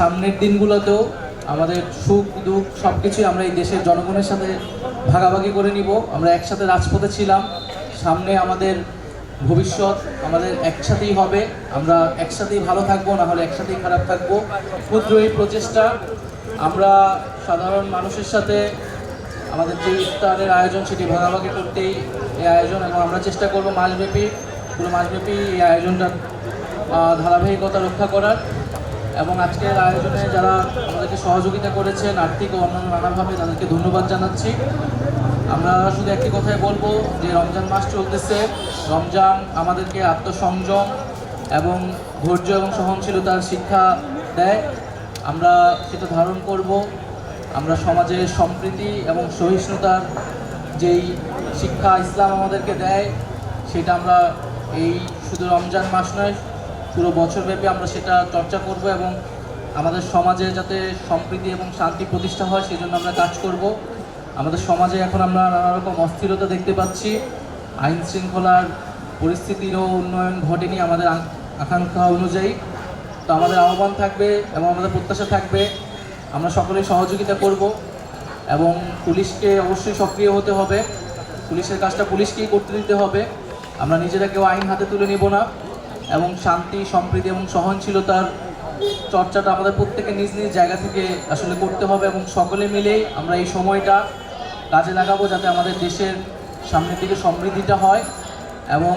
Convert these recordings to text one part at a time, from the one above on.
সামনের দিনগুলোতেও আমাদের সুখ, দুঃখ সব কিছুই আমরা এই দেশের জনগণের সাথে ভাগাভাগি করে নিব। আমরা একসাথে রাজপথে ছিলাম। সামনে আমাদের ভবিষ্যৎ আমাদের একসাথেই হবে। আমরা একসাথেই ভালো থাকব, না হলে একসাথেই খারাপ থাকব। ক্ষুদ্র এই প্রচেষ্টা, আমরা সাধারণ মানুষের সাথে আমাদের যে ইফতারের আয়োজন, সেটি ভাগাভাগি করতেই এই আয়োজন এবং আমরা চেষ্টা করব মাসব্যাপী পুরো মাসব্যাপী এই আয়োজনটা ধারাবাহিকতা রক্ষা করার। এবং আজকের আয়োজনে যারা আমাদেরকে সহযোগিতা করেছেন, আর্থিক ও অন্যান্য নানাভাবে তাদেরকে ধন্যবাদ জানাচ্ছি। আমরা শুধু একটি কথাই বলব যে, রমজান মাস চলতেছে। রমজান আমাদেরকে আত্মসংযম এবং ধৈর্য এবং সহনশীলতার শিক্ষা দেয়। আমরা সেটা ধারণ করব। আমরা সমাজে সম্প্রীতি এবং সহিষ্ণুতার যেই শিক্ষা ইসলাম আমাদেরকে দেয়, সেটা আমরা এই শুধু রমজান মাস নয় পুরো বছরব্যাপী আমরা সেটা চর্চা করব এবং আমাদের সমাজে যাতে সম্প্রীতি এবং শান্তি প্রতিষ্ঠা হয় সেই জন্য আমরা কাজ করব। আমাদের সমাজে এখন আমরা নানা রকম অস্থিরতা দেখতে পাচ্ছি। আইন শৃঙ্খলার পরিস্থিতিরও উন্নয়ন ঘটেনি আমাদের আকাঙ্ক্ষা অনুযায়ী। তো আমাদের আহ্বান থাকবে এবং আমাদের প্রত্যাশা থাকবে, আমরা সকলে সহযোগিতা করব এবং পুলিশকে অবশ্যই সক্রিয় হতে হবে। পুলিশের কাজটা পুলিশকেই করতে দিতে হবে। আমরা নিজেরা কেউ আইন হাতে তুলে নিব না। এবং শান্তি, সম্প্রীতি এবং সহনশীলতার চর্চাটা আমাদের প্রত্যেকে নিজ নিজ জায়গা থেকে আসলে করতে হবে এবং সকলে মিলেই আমরা এই সময়টা কাজে লাগাবো যাতে আমাদের দেশের সামনের দিকে সমৃদ্ধিটা হয় এবং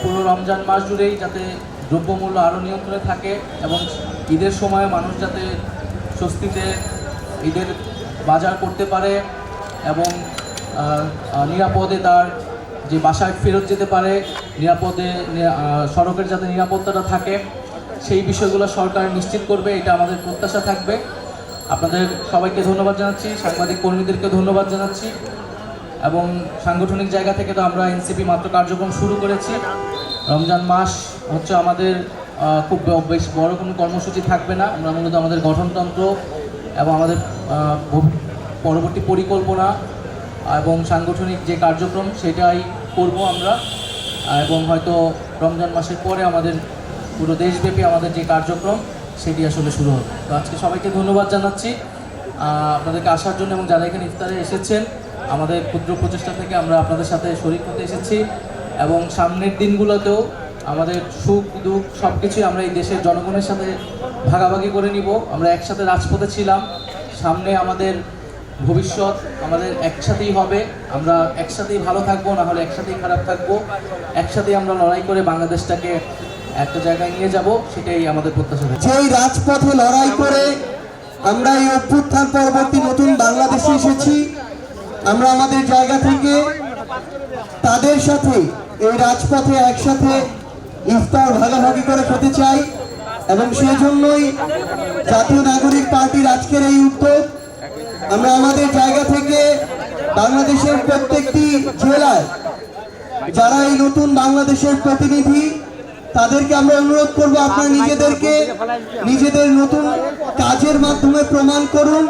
পুরো রমজান মাস জুড়েই যাতে দ্রব্যমূল্য আরও নিয়ন্ত্রণে থাকে এবং ঈদের সময় মানুষ যাতে স্বস্তিতে ঈদের বাজার করতে পারে এবং নিরাপদে তার যে বাসায় ফেরত যেতে পারে, নিরাপদে সড়কের যাতে নিরাপত্তাটা থাকে, সেই বিষয়গুলো সরকার নিশ্চিত করবে, এটা আমাদের প্রত্যাশা থাকবে। আপনাদের সবাইকে ধন্যবাদ জানাচ্ছি, সাংবাদিক কর্মীদেরকে ধন্যবাদ জানাচ্ছি, এবং সাংগঠনিক জায়গা থেকে তো আমরা এনসিপি মাত্র কার্যক্রম শুরু করেছি। রমজান মাস হচ্ছে আমাদের খুব বেশ বড় কোনো কর্মসূচি থাকবে না, আমরা মূলত আমাদের গঠনতন্ত্র এবং আমাদের পরবর্তী পরিকল্পনা এবং সাংগঠনিক যে কার্যক্রম সেটাই করব আমরা। এবং হয়তো রমজান মাসের পরে আমাদের পুরো দেশব্যাপী আমাদের যে কার্যক্রম, সেটি আসলে শুরু হবে। তো আজকে সবাইকে ধন্যবাদ জানাচ্ছি। আপনাদেরকে আসার জন্য এবং যারা এখানে ইফতারে এসেছেন, আমাদের ক্ষুদ্র প্রচেষ্টা থেকে আমরা আপনাদের সাথে শরিক হতে এসেছি এবং সামনের দিনগুলোতেও আমাদের সুখ, দুঃখ সব কিছুই আমরা এই দেশের জনগণের সাথে ভাগাভাগি করে নিব। আমরা একসাথে রাজপথে ছিলাম। সামনে আমাদের ভবিষ্যৎ আমাদের একসাথেই হবে। আমরা একসাথেই ভালো থাকব, না হলে একসাথেই খারাপ থাকব। একসাথেই আমরা লড়াই করে বাংলাদেশটাকে একটা জায়গায় নিয়ে যাব, সেটাই আমাদের প্রত্যাশা যেই রাজপথে লড়াই করে আমরা এই অভ্যুত্থান পরবর্তী নতুন বাংলাদেশে এসেছি, আমরা আমাদের জায়গা থেকে তাদের সাথে এই রাজপথে একসাথে ইফতার ভাগাভাগি করে খেতে চাই এবং সেই জন্যই জাতীয় নাগরিক পার্টির আজকের এই উদ্যোগ আমরা আমাদের জায়গা থেকে বাংলাদেশের প্রত্যেকটি জেলায় যারা এই নতুন বাংলাদেশের প্রতিনিধি, তাদেরকে আমরা অনুরোধ করব আপনারা নিজেদেরকে, নিজেদের নতুন কাজের মাধ্যমে প্রমাণ করুন।